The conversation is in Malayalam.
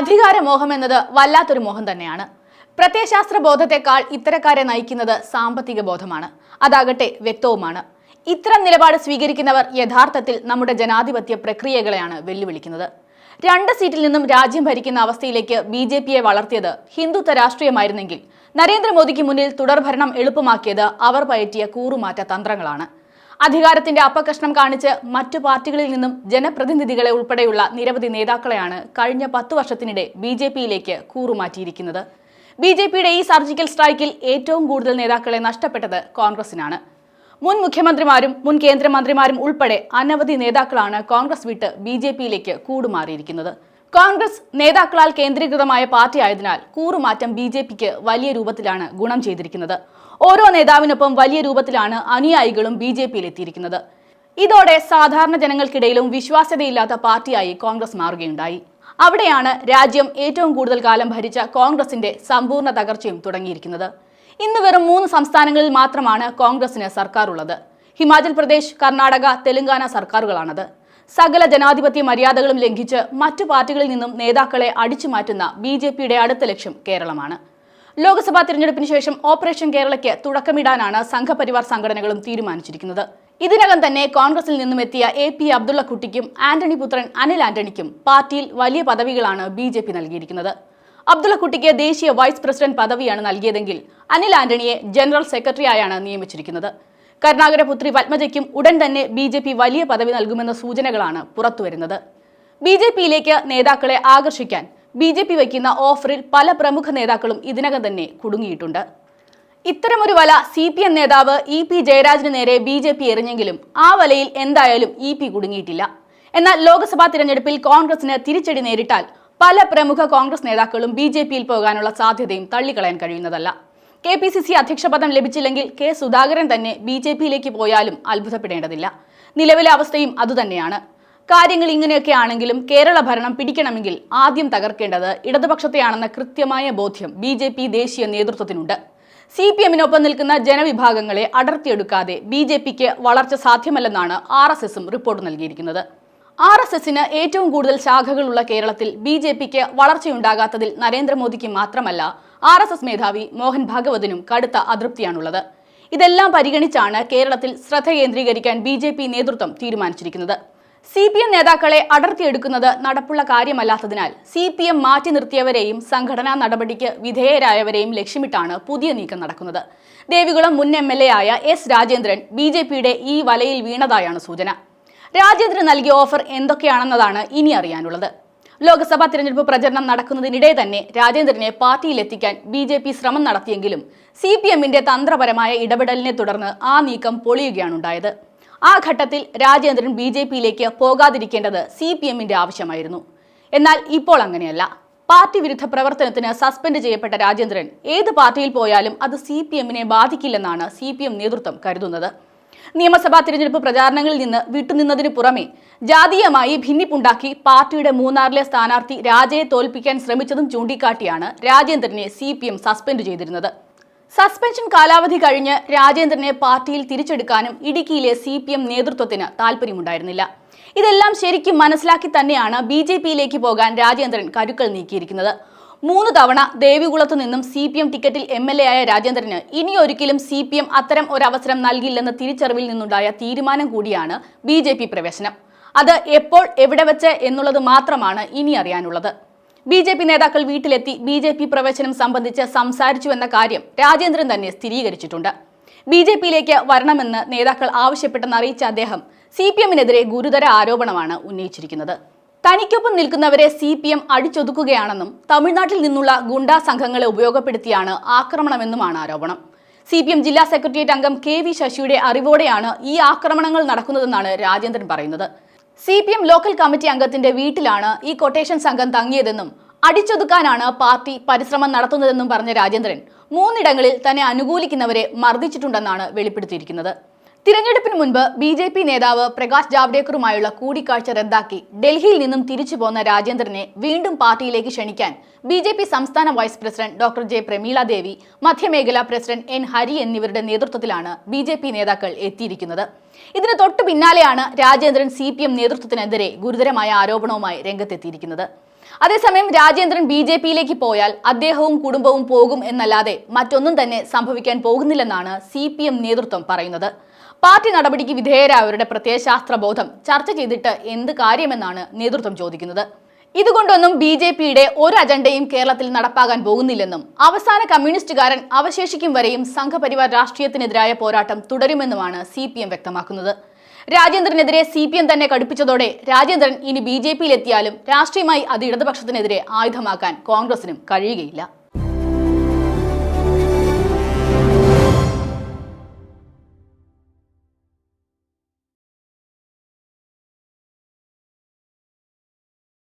അധികാരമോഹം എന്നത് വല്ലാത്തൊരു മോഹം തന്നെയാണ്. പ്രത്യയശാസ്ത്ര ബോധത്തെക്കാൾ ഇത്തരക്കാരെ നയിക്കുന്നത് സാമ്പത്തിക ബോധമാണ്. അതാകട്ടെ വ്യക്തവുമാണ്. ഇത്തരം നിലപാട് സ്വീകരിക്കുന്നവർ യഥാർത്ഥത്തിൽ നമ്മുടെ ജനാധിപത്യ പ്രക്രിയകളെയാണ് വെല്ലുവിളിക്കുന്നത്. രണ്ട് സീറ്റിൽ നിന്നും രാജ്യം ഭരിക്കുന്ന അവസ്ഥയിലേക്ക് ബി ജെ പിയെ വളർത്തിയത് ഹിന്ദുത്വ രാഷ്ട്രീയമായിരുന്നെങ്കിൽ നരേന്ദ്രമോദിക്ക് മുന്നിൽ തുടർഭരണം എളുപ്പമാക്കിയത് അവർ പയറ്റിയ കൂറുമാറ്റ തന്ത്രങ്ങളാണ്. അധികാരത്തിന്റെ അപ്പകഷ്ണം കാണിച്ച് മറ്റു പാർട്ടികളിൽ നിന്നും ജനപ്രതിനിധികളെ ഉൾപ്പെടെയുള്ള നിരവധി നേതാക്കളെയാണ് കഴിഞ്ഞ പത്തു വർഷത്തിനിടെ ബി ജെ പിയിലേക്ക് കൂറുമാറ്റിയിരിക്കുന്നത്. ബി ജെ പിയുടെ ഈ സർജിക്കൽ സ്ട്രൈക്കിൽ ഏറ്റവും കൂടുതൽ നേതാക്കളെ നഷ്ടപ്പെട്ടത് കോൺഗ്രസിനാണ്. മുൻ മുഖ്യമന്ത്രിമാരും മുൻ കേന്ദ്രമന്ത്രിമാരും ഉൾപ്പെടെ അനവധി നേതാക്കളാണ് കോൺഗ്രസ് വിട്ട് ബി ജെ പിയിലേക്ക് കൂടുമാറിയിരിക്കുന്നത്. കോൺഗ്രസ് നേതാക്കളാൽ കേന്ദ്രീകൃതമായ പാർട്ടിയായതിനാൽ കൂറുമാറ്റം ബി ജെ പിക്ക് വലിയ രൂപത്തിലാണ് ഗുണം ചെയ്തിരിക്കുന്നത്. ഓരോ നേതാവിനൊപ്പം വലിയ രൂപത്തിലാണ് അനുയായികളും ബി ജെ പിയിൽ എത്തിയിരിക്കുന്നത്. ഇതോടെ സാധാരണ ജനങ്ങൾക്കിടയിലും വിശ്വാസ്യതയില്ലാത്ത പാർട്ടിയായി കോൺഗ്രസ് മാറുകയുണ്ടായി. അവിടെയാണ് രാജ്യം ഏറ്റവും കൂടുതൽ കാലം ഭരിച്ച കോൺഗ്രസിന്റെ സമ്പൂർണ തകർച്ചയും തുടങ്ങിയിരിക്കുന്നത്. ഇന്ന് വെറും മൂന്ന് സംസ്ഥാനങ്ങളിൽ മാത്രമാണ് കോൺഗ്രസിന് സർക്കാർ ഉള്ളത് ഹിമാചൽ പ്രദേശ് കർണാടക തെലങ്കാന സർക്കാരുകളാണത്. സകല ജനാധിപത്യ മര്യാദകളും ലംഘിച്ച് മറ്റു പാർട്ടികളിൽ നിന്നും നേതാക്കളെ അടിച്ചു മാറ്റുന്ന ബി ജെ പിയുടെ അടുത്ത ലക്ഷ്യം കേരളമാണ്. ലോക്സഭാ തിരഞ്ഞെടുപ്പിന് ശേഷം ഓപ്പറേഷൻ കേരളയ്ക്ക് തുടക്കമിടാനാണ് സംഘപരിവാർ സംഘടനകളും തീരുമാനിച്ചിരിക്കുന്നത്. ഇതിനകം തന്നെ കോൺഗ്രസിൽ നിന്നും എത്തിയ എ പി അബ്ദുള്ളക്കുട്ടിക്കും ആന്റണി പുത്രൻ അനിൽ ആന്റണിക്കും പാർട്ടിയിൽ വലിയ പദവികളാണ് ബി ജെ പി നൽകിയിരിക്കുന്നത്. അബ്ദുള്ളക്കുട്ടിക്ക് ദേശീയ വൈസ് പ്രസിഡന്റ് പദവിയാണ് നൽകിയതെങ്കിൽ അനിൽ ആന്റണിയെ ജനറൽ സെക്രട്ടറിയായാണ് നിയമിച്ചിരിക്കുന്നത്. കരുണാകര പുത്രി പത്മജയ്ക്കും ഉടൻ തന്നെ ബി ജെ പി വലിയ പദവി നൽകുമെന്ന സൂചനകളാണ് പുറത്തുവരുന്നത്. ബി ജെ പിയിലേക്ക് നേതാക്കളെ ആകർഷിക്കാൻ ബി ജെ പി വയ്ക്കുന്ന ഓഫറിൽ പല പ്രമുഖ നേതാക്കളും ഇതിനകം തന്നെ കുടുങ്ങിയിട്ടുണ്ട്. ഇത്തരമൊരു വല സി പി എം നേതാവ് ഇ പി ജയരാജന് നേരെ ബി ജെ പി എറിഞ്ഞെങ്കിലും ആ വലയിൽ എന്തായാലും ഇ പി കുടുങ്ങിയിട്ടില്ല. എന്നാൽ ലോക്സഭാ തിരഞ്ഞെടുപ്പിൽ കോൺഗ്രസിന് തിരിച്ചടി നേരിട്ടാൽ പല പ്രമുഖ കോൺഗ്രസ് നേതാക്കളും ബി ജെ പിയിൽ പോകാനുള്ള സാധ്യതയും തള്ളിക്കളയാൻ കഴിയുന്നതല്ല. കെ പി സി സി അധ്യക്ഷ പദം ലഭിച്ചില്ലെങ്കിൽ കെ സുധാകരൻ തന്നെ ബി ജെ പിയിലേക്ക് പോയാലും അത്ഭുതപ്പെടേണ്ടതില്ല. നിലവിലെ അവസ്ഥയും അതുതന്നെയാണ്. കാര്യങ്ങൾ ഇങ്ങനെയൊക്കെ ആണെങ്കിലും കേരള ഭരണം പിടിക്കണമെങ്കിൽ ആദ്യം തകർക്കേണ്ടത് ഇടതുപക്ഷത്തെയാണെന്ന കൃത്യമായ ബോധ്യം ബി ജെ പി ദേശീയ നേതൃത്വത്തിനുണ്ട്. സി പി എമ്മിനൊപ്പം നിൽക്കുന്ന ജനവിഭാഗങ്ങളെ അടർത്തിയെടുക്കാതെ ബി ജെ പിക്ക് വളർച്ച സാധ്യമല്ലെന്നാണ് ആർ എസ് എസും റിപ്പോർട്ട് നൽകിയിരിക്കുന്നത്. ആർ എസ് എസിന് ഏറ്റവും കൂടുതൽ ശാഖകളുള്ള കേരളത്തിൽ ബി ജെ പിക്ക് വളർച്ചയുണ്ടാകാത്തതിൽ നരേന്ദ്രമോദിക്ക് മാത്രമല്ല ആർ എസ് എസ് മേധാവി മോഹൻ ഭാഗവതിനും കടുത്ത അതൃപ്തിയാണുള്ളത്. ഇതെല്ലാം പരിഗണിച്ചാണ് കേരളത്തിൽ ശ്രദ്ധ കേന്ദ്രീകരിക്കാൻ ബി ജെ പി നേതൃത്വം തീരുമാനിച്ചിരിക്കുന്നത്. സി പി എം നേതാക്കളെ അടർത്തിയെടുക്കുന്നത് നടപ്പുള്ള കാര്യമല്ലാത്തതിനാൽ സി പി എം മാറ്റി നിർത്തിയവരെയും സംഘടനാ നടപടിക്ക് വിധേയരായവരെയും ലക്ഷ്യമിട്ടാണ് പുതിയ നീക്കം നടക്കുന്നത്. ദേവികുളം മുൻ എം എൽ എ ആയ എസ് രാജേന്ദ്രൻ ബി ജെ പിയുടെ ഈ വലയിൽ വീണതായാണ് സൂചന. രാജേന്ദ്രൻ നൽകിയ ഓഫർ എന്തൊക്കെയാണെന്നതാണ് ഇനി അറിയാനുള്ളത്. ലോക്സഭാ തിരഞ്ഞെടുപ്പ് പ്രചരണം നടക്കുന്നതിനിടെ തന്നെ രാജേന്ദ്രനെ പാർട്ടിയിലെത്തിക്കാൻ ബി ജെ പി ശ്രമം നടത്തിയെങ്കിലും സി പി എമ്മിന്റെ തന്ത്രപരമായ ഇടപെടലിനെ തുടർന്ന് ആ നീക്കം പൊളിയുകയാണുണ്ടായത്. ആ ഘട്ടത്തിൽ രാജേന്ദ്രൻ ബി ജെ പിയിലേക്ക് പോകാതിരിക്കേണ്ടത് സി പി എമ്മിന്റെ ആവശ്യമായിരുന്നു. എന്നാൽ ഇപ്പോൾ അങ്ങനെയല്ല. പാർട്ടി വിരുദ്ധ പ്രവർത്തനത്തിന് സസ്പെൻഡ് ചെയ്യപ്പെട്ട രാജേന്ദ്രൻ ഏത് പാർട്ടിയിൽ പോയാലും അത് സി പി എമ്മിനെ ബാധിക്കില്ലെന്നാണ് സി പി എം നേതൃത്വം കരുതുന്നത്. നിയമസഭാ തിരഞ്ഞെടുപ്പ് പ്രചാരണങ്ങളിൽ നിന്ന് വിട്ടുനിന്നതിനു പുറമെ ജാതീയമായി ഭിന്നിപ്പുണ്ടാക്കി പാർട്ടിയുടെ മൂന്നാറിലെ സ്ഥാനാർത്ഥി രാജയെ തോൽപ്പിക്കാൻ ശ്രമിച്ചതും ചൂണ്ടിക്കാട്ടിയാണ് രാജേന്ദ്രനെ സി സസ്പെൻഡ് ചെയ്തിരുന്നത്. സസ്പെൻഷൻ കാലാവധി കഴിഞ്ഞ് രാജേന്ദ്രനെ പാർട്ടിയിൽ തിരിച്ചെടുക്കാനും ഇടുക്കിയിലെ സി പി എം നേതൃത്വത്തിന് താല്പര്യമുണ്ടായിരുന്നില്ല ഇതെല്ലാം ശരിക്കും മനസ്സിലാക്കി തന്നെയാണ് ബി ജെ പിയിലേക്ക് പോകാൻ രാജേന്ദ്രൻ കരുക്കൾ നീക്കിയിരിക്കുന്നത്. മൂന്ന് തവണ ദേവികുളത്ത് നിന്നും സി പി എം ടിക്കറ്റിൽ എം എൽ എ ആയ രാജേന്ദ്രന് ഇനിയൊരിക്കലും സി പി എം അത്തരം ഒരവസരം നൽകില്ലെന്ന തിരിച്ചറിവിൽ നിന്നുണ്ടായ തീരുമാനം കൂടിയാണ് ബി ജെ പി പ്രവേശനം. അത് എപ്പോൾ എവിടെ വെച്ച് എന്നുള്ളത് മാത്രമാണ് ഇനി അറിയാനുള്ളത്. ബി ജെ പി നേതാക്കൾ വീട്ടിലെത്തി ബി ജെ പി പ്രവേശനം സംബന്ധിച്ച് സംസാരിച്ചു എന്ന കാര്യം രാജേന്ദ്രൻ തന്നെ സ്ഥിരീകരിച്ചിട്ടുണ്ട്. ബി ജെ പിയിലേക്ക് വരണമെന്ന് നേതാക്കൾ ആവശ്യപ്പെട്ടെന്ന് അറിയിച്ച അദ്ദേഹം സി പി എമ്മിനെതിരെ ഗുരുതര ആരോപണമാണ് ഉന്നയിച്ചിരിക്കുന്നത്. തനിക്കൊപ്പം നിൽക്കുന്നവരെ സി പി എം അടിച്ചൊതുക്കുകയാണെന്നും തമിഴ്നാട്ടിൽ നിന്നുള്ള ഗുണ്ടാ സംഘങ്ങളെ ഉപയോഗപ്പെടുത്തിയാണ് ആക്രമണമെന്നുമാണ് ആരോപണം. സി പി എം ജില്ലാ സെക്രട്ടേറിയറ്റ് അംഗം കെ വി ശശിയുടെ അറിവോടെയാണ് ഈ ആക്രമണങ്ങൾ നടക്കുന്നതെന്നാണ് രാജേന്ദ്രൻ പറയുന്നത്. C P M local committee അംഗത്തിന്റെ വീട്ടിലാണ് ഈ കൊട്ടേഷൻ സംഘം തങ്ങിയതെന്നും അടിച്ചൊതുക്കാനാണ് പാർട്ടി പരിശ്രമം നടത്തുന്നതെന്നും പറഞ്ഞ രാജേന്ദ്രൻ മൂന്നിടങ്ങളിൽ തന്നെ അനുകൂലിക്കുന്നവരെ മർദ്ദിച്ചിട്ടുണ്ടെന്നാണ് വെളിപ്പെടുത്തിയിരിക്കുന്നത്. തിരഞ്ഞെടുപ്പിന് മുൻപ് ബി ജെ പി നേതാവ് പ്രകാശ് ജാവ്ദേക്കറുമായുള്ള കൂടിക്കാഴ്ച റദ്ദാക്കി ഡൽഹിയിൽ നിന്നും തിരിച്ചു പോന്ന രാജേന്ദ്രനെ വീണ്ടും പാർട്ടിയിലേക്ക് ക്ഷണിക്കാൻ ബി ജെ പി സംസ്ഥാന vice president doctor J Pramila Devi മധ്യമേഖലാ president N Hari എന്നിവരുടെ നേതൃത്വത്തിലാണ് ബി ജെ പി നേതാക്കൾ എത്തിയിരിക്കുന്നത്. ഇതിന് തൊട്ടു പിന്നാലെയാണ് രാജേന്ദ്രൻ സി പി എം നേതൃത്വത്തിനെതിരെ ഗുരുതരമായ ആരോപണവുമായി രംഗത്തെത്തിയിരിക്കുന്നത്. അതേസമയം രാജേന്ദ്രൻ ബി ജെ പിയിലേക്ക് പോയാൽ അദ്ദേഹവും കുടുംബവും പോകും എന്നല്ലാതെ മറ്റൊന്നും തന്നെ സംഭവിക്കാൻ പോകുന്നില്ലെന്നാണ് സി പി എം നേതൃത്വം പറയുന്നത്. പാർട്ടി നടപടിക്ക് വിധേയരായവരുടെ പ്രത്യയശാസ്ത്ര ബോധം ചർച്ച ചെയ്തിട്ട് എന്ത് കാര്യമെന്നാണ് നേതൃത്വം ചോദിക്കുന്നത്. ഇതുകൊണ്ടൊന്നും ബി ജെ പിയുടെ ഒരു അജണ്ടയും കേരളത്തിൽ നടപ്പാകാൻ പോകുന്നില്ലെന്നും അവസാന കമ്മ്യൂണിസ്റ്റുകാരൻ അവശേഷിക്കും വരെയും സംഘപരിവാർ രാഷ്ട്രീയത്തിനെതിരായ പോരാട്ടം തുടരുമെന്നുമാണ് സി പി എം വ്യക്തമാക്കുന്നത്. രാജേന്ദ്രനെതിരെ സി പി എം തന്നെ കടുപ്പിച്ചതോടെ രാജേന്ദ്രൻ ഇനി ബി ജെ പിയിലെത്തിയാലും രാഷ്ട്രീയമായി അത് ഇടതുപക്ഷത്തിനെതിരെ ആയുധമാക്കാൻ കോൺഗ്രസിനും കഴിയുകയില്ല.